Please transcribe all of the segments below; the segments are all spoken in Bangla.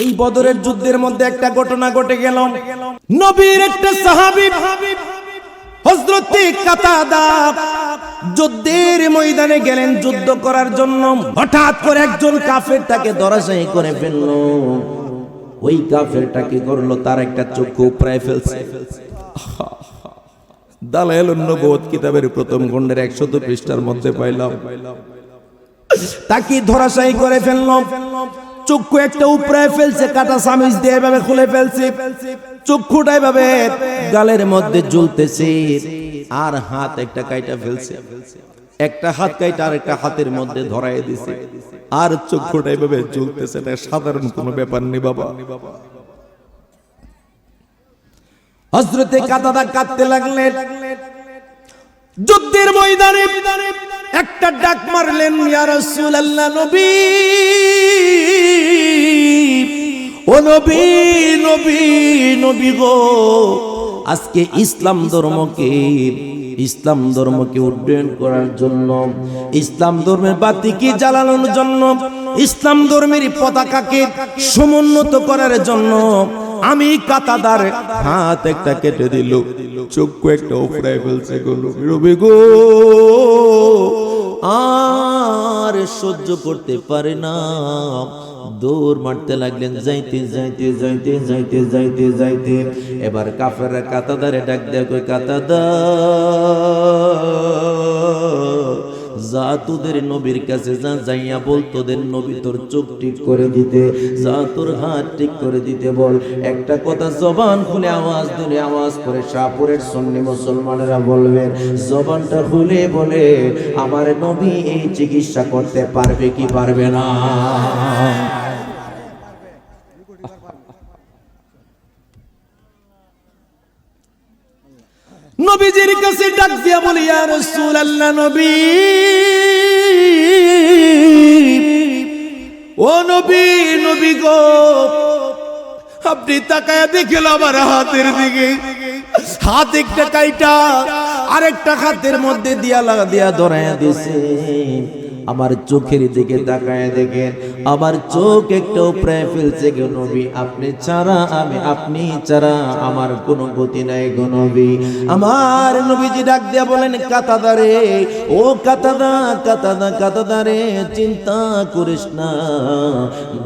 এই বদরের যুদ্ধের মধ্যে একটা ঘটনা ঘটে গেল। নবীর একটা সাহাবী যুদ্ধের ময়দানে গেলেন যুদ্ধ করার জন্য। হঠাৎ করে একজন কাফের তাকে করে ফেলল। ওই করল তার একটা চক্ষু প্রায় ফেলছে। কিতাবের প্রথম খণ্ডের একশত পৃষ্ঠার মধ্যে পাইলাম। তাকে ধরাশায়ী করে ফেললাম চক্ষু একটা উপরে ফেলছে, কাটা সামিজ দিয়ে এভাবে খুলে ফেলছে। চক্ষুটা এভাবে গালের মধ্যে ঝুলতেছে আর হাত একটা কাইটা ফেলছে। একটা হাত কাইটা আর একটা হাতের মধ্যে ধরাই দিছে, আর চক্ষুটা এভাবে ঝুলতেছে এটা সাধারণ কোনো ব্যাপার নেই বাবা। হজরতে কাদাদা কাঁদতে লাগলেন। যুদ্ধের ময়দানে একটা ডাক মারলেন, ইয়া নবী। ও নবী নবী নবী গো, আজকে ইসলাম ধর্মকে ইসলাম ধর্মকে উড্ডয়ন করার জন্য, ইসলাম ধর্মের বাতিকে জ্বালানোর জন্য, ইসলাম ধর্মের পতাকাকে সমুন্নত করার জন্য আমি কাতাদার হাত একটা কেটে দিল, চক্ষু একটা উপরে ফেলছে গো রবি গো। আর সহ্য করতে পারে না। দৌড় মারতে লাগলেন, যাইতে যাইতে যাইতে যাইতে যাইতে যাইতে। এবার কাফেররা কাতাদারে ডাক দেয় কই কাতাদা। যা তোদের নবীর কাছে যা যাইয়া বল, তোদের নবী তোর চোখ ঠিক করে দিতে, যা তোর হাত ঠিক করে দিতে বল। একটা কথা জবান খুলে আওয়াজ দিলে আওয়াজ করে সাপুরের সন্নি মুসলমানেরা বলবেন, জবানটা খুলে বলে, আমার নবী এই চিকিৎসা করতে পারবে কি পারবে না? নবীজির কাছে ডাক দিয়া বলি, ইয়া রাসূলুল্লাহ নবী। ও নবী নবী গো। আপনি তাকায় দেখেল আমার হাতের দিকে। হাত একটা কাইটা, আরেকটা হাতের মধ্যে দিয়া লাগা দিয়া ধরাইয়া দিছে। আমার চোখের দিকে তাকায় দেখেন। আমার চোখ একটা প্রায় ফেলছে গো নবী। আপনি ছাড়া আমি, আপনি ছাড়া আমার কোনো গতি নাই গো নবী। আমার নবীজি ডাক দিয়া বলেন, কাতাদারে, ও কাতাদা কাতাদা, কাতাদারে, চিন্তা করিস না।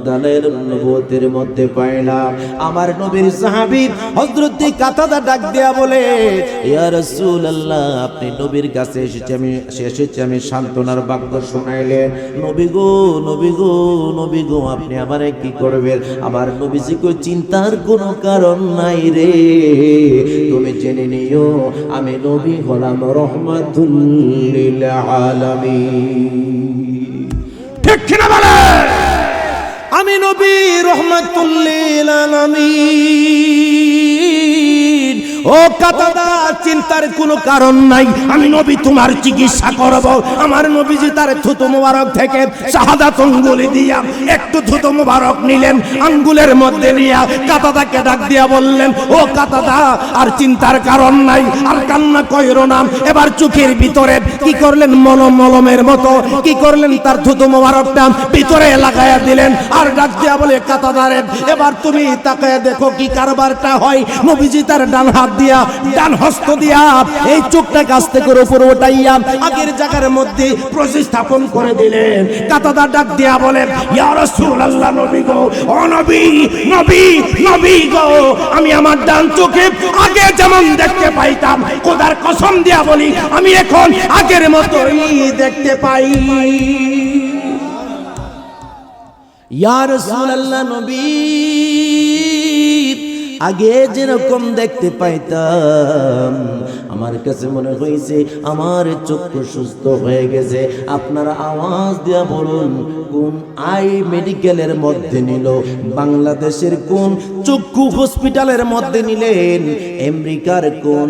দালের নবতের মধ্যে পাইলাম। আমার নবীর সাহাবী হযরত কাতাদা ডাক দিয়া বলে, ইয়া রাসূলুল্লাহ, আপনি নবীর কাছে এসেছি, আমি এসেছি, আমি সান্ত্বনার বাক্য শোনাইলেন নবী গো নবী গো নবী গো, আপনি আমারে কি করবেন? আমার নবীজি কই, চিন্তার কোনো কারণ নাই রে। তুমি জেনে নিও, আমি নবী হলাম রহমাতুল লিল আলামিন। ঠিক কিনা বলে? আমি নবী রহমাতুল্লিল আলামিন। ও চিন্তার কোনো কারণ নাই। আমি নবী তোমার চিকিৎসা করব। আমার নবীজি তার থুতু মোবারক থেকে শাহাদাত অঙ্গুলি দিয়া একটু থুতু মোবারক নিলেন, আঙ্গুলের মধ্যে নিয়া কাতাদাকে ডাক দিয়া বললেন, ও কাতাদা, আর চিন্তার কারণ নাই, আর কান্না কইরো এবার চোখের ভিতরে কি করলেন মলম মলমের মতো? কি করলেন তার থুতু মোবারকটা? ভিতরে লাগাইয়া দিলেন আর ডাক দিয়া বলে, কাতাদারে, এবার তুমি তাকায় দেখো কি কারবারটা হয়। নবীজি তার ডান হাত দিয়া ডান হস্ত দিয়া এই চোখটাকে আস্তে করে উপরে উঠাইয়া আগের জায়গার মধ্যে প্রতিস্থাপন করে দিলেন। কাতাদা ডাক দিয়া বলেন, ইয়া রাসূলুল্লাহ, নবী গো, ও নবী নবী নবী গো, আমি আমার ডান চোখে আগে যেমন দেখতে পাইতাম, খোদার কসম দিয়া বলি, আমি এখন আগের মতোই দেখতে পাই। ইয়া রাসূলুল্লাহ, নবী আগে যেরকম দেখতে পাইতাম, আমার কাছে মনে হয়েছে আমার চক্ষু সুস্থ হয়ে গেছে। আপনারা আওয়াজ দিয়া বলুন, কোন আই মেডিকেলের মধ্যে নিল? বাংলাদেশের কোন চক্ষু হসপিটালের মধ্যে নিলেন? আমেরিকার কোন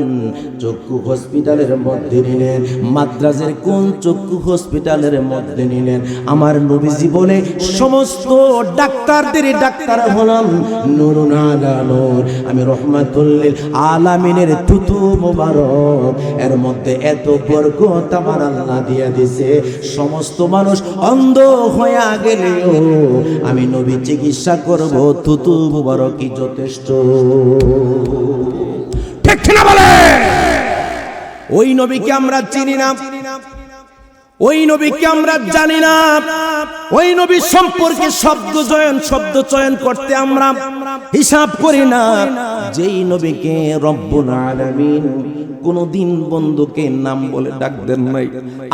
চক্ষু হসপিটালের মধ্যে নিলেন? মাদ্রাজের কোন চক্ষু হসপিটালের মধ্যে নিলেন? আমার নবীজি বলে, সমস্ত ডাক্তারদের ডাক্তার হলাম, নুরুন আলা নূর নূর আমি রহমাতুল্লিল আলামিনের তুতু মোবারক। এর মধ্যে এত বরকত আমার আল্লাহ দিয়ে দিছে। সমস্ত মানুষ অন্ধ হয়ে গেলেও আমি নবী চিকিৎসা করব তুতু মোবারকই যথেষ্ট। ঠিক না বলে? ওই নবীকে আমরা চিনি না। ওই নবীকে আমরা জানি না। ওই নবী সম্পর্কে শব্দ চয়ন শব্দ চয়ন করতে আমরা হিসাব করি না। যেই নবীকে রব্বুল আলামিন কোনদিন বন্ধুকে নাম বলে ডাক দেন নাই।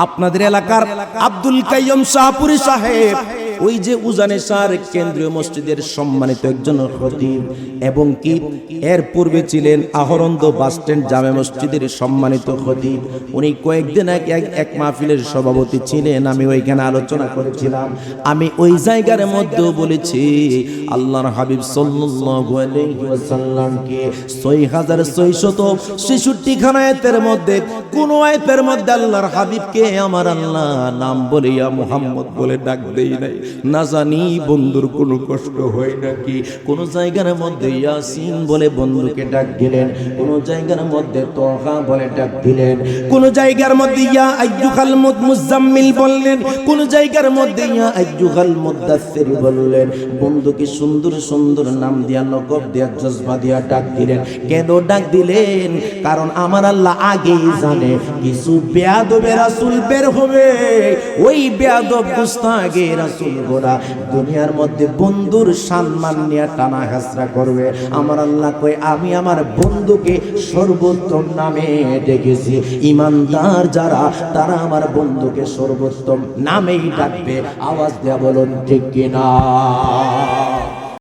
আপনাদের এলাকার আব্দুল কাইয়ম শাহপুরি সাহেব ওই যে উজানে সার কেন্দ্রীয় মসজিদের সম্মানিত একজন খতিব এবং কি এর পূর্বে ছিলেন আহরন্দ বাস স্ট্যান্ড জামে মসজিদের সম্মানিত খতিব। উনি কয়েকদিন আগে এক এক মাহফিলের সভাপতি ছিলেন। আমি ওইখানে আলোচনা করেছিলাম। আমি ওই জায়গার মধ্যেও বলেছি, আল্লাহর হাবিব সাল্লাল্লাহু আলাইহি ওয়াসাল্লামকে 6666 খানা আয়াতের মধ্যে, কোন আয়াতের মধ্যে আল্লাহর হাবিবকে আমার আল্লাহ নাম বলিয়া মুহাম্মদ বলে ডাক দেই নাই। না জানি বন্ধুর কোনো কষ্ট হয় নাকি। কোন জায়গার মধ্যে ইয়াসিন বলে বন্ধুকে ডাক দিলেন, কোন জায়গার মধ্যে তহা বলে ডাক দিলেন, কোন জায়গার মধ্যে ইয়া আইয়ুহাল মুজাম্মিল বললেন, কোন জায়গার মধ্যে ইয়া আইয়ুহাল মুদাসসির বললেন। বন্ধুকে সুন্দর সুন্দর নাম দিয়া নকব দিয়া, জজবা দিয়া ডাক দিলেন। কেন ডাক দিলেন? কারণ আমার আল্লাহ আগেই জানে, কিছু বেয়াদবে রাসূল বের হবে। ওই বেয়াদব গুস্তাগে রাসূল গোরা দুনিয়ার মধ্যে বন্ধুর সম্মান নিয়ে টানা হাসরা করবে। আমার আল্লাহ কই আমি আমার বন্ধুকে সর্বোত্তম নামে ডেকেছি। ইমানদার যারা, তারা আমার বন্ধুকে সর্বোত্তম নামেই ডাকবে। আওয়াজ দেওয়া বলুন, ঠিক কিনা?